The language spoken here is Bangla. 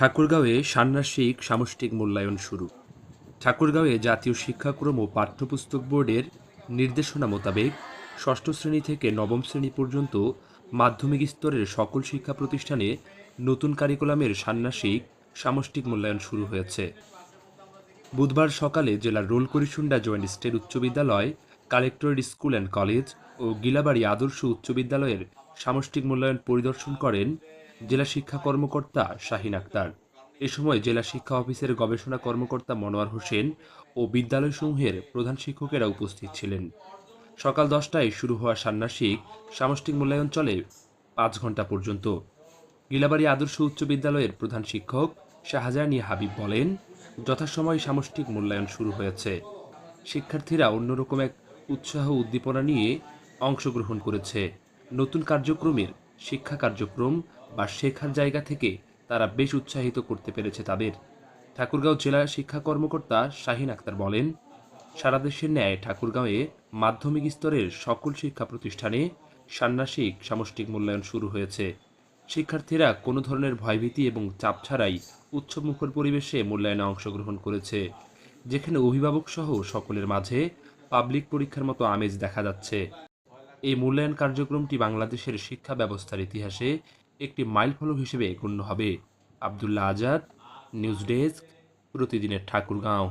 ঠাকুরগাঁওয়ে ষান্মাসিক সামষ্টিক মূল্যায়ন শুরু। ঠাকুরগাঁওয়ে জাতীয় শিক্ষাক্রম ও পাঠ্যপুস্তক বোর্ডের নির্দেশনা মোতাবেক ষষ্ঠ শ্রেণি থেকে নবম শ্রেণি পর্যন্ত মাধ্যমিক স্তরের সকল শিক্ষা প্রতিষ্ঠানে নতুন কারিকুলামের ষান্মাসিক সামষ্টিক মূল্যায়ন শুরু হয়েছে। বুধবার সকালে জেলার রোলকরিসুন্ডা জয়েন্ট স্টেট উচ্চ বিদ্যালয়, কালেক্টরেট স্কুল অ্যান্ড কলেজ ও গিলাবাড়ি আদর্শ উচ্চ বিদ্যালয়ের সামষ্টিক মূল্যায়ন পরিদর্শন করেন জেলা শিক্ষা কর্মকর্তা শাহিন আক্তার। এ সময় জেলা শিক্ষা অফিসের গবেষণা কর্মকর্তা মনোয়ার হোসেন ও বিদ্যালয়সমূহের প্রধান শিক্ষকেরা উপস্থিত ছিলেন। সকাল দশটায় শুরু হওয়া ষান্মাসিক সামষ্টিক মূল্যায়ন চলে পাঁচ ঘণ্টা পর্যন্ত। গিলাবাড়ি আদর্শ উচ্চ বিদ্যালয়ের প্রধান শিক্ষক শাহজাহানি হাবিব বলেন, যথাসময়ে সামষ্টিক মূল্যায়ন শুরু হয়েছে। শিক্ষার্থীরা অন্যরকম এক উৎসাহ উদ্দীপনা নিয়ে অংশগ্রহণ করেছে। নতুন কার্যক্রমের শিক্ষা কার্যক্রম বা শেখার জায়গা থেকে তারা বেশ উৎসাহিত করতে পেরেছে তাদের। ঠাকুরগাঁও জেলা শিক্ষা কর্মকর্তা শাহিন আক্তার বলেন, সারা দেশের ন্যায় ঠাকুরগাঁওয়ে মাধ্যমিক স্তরের সকল শিক্ষা প্রতিষ্ঠানে ষান্মাসিক সামষ্টিক মূল্যায়ন শুরু হয়েছে। শিক্ষার্থীরা কোনো ধরনের ভয়ভীতি এবং চাপ ছাড়াই উৎসবমুখর পরিবেশে মূল্যায়নে অংশগ্রহণ করেছে, যেখানে অভিভাবক সহ সকলের মাঝে পাবলিক পরীক্ষার মতো আমেজ দেখা যাচ্ছে। এই মূল্যায়ন কার্যক্রমটি বাংলাদেশের শিক্ষা ব্যবস্থার ইতিহাসে একটি মাইল ফলক হিসেবে গণ্য হবে। আবদুল্লাহ আজাদ নিউজ ডেস্ক প্রতিদিনের ঠাকুরগাঁও।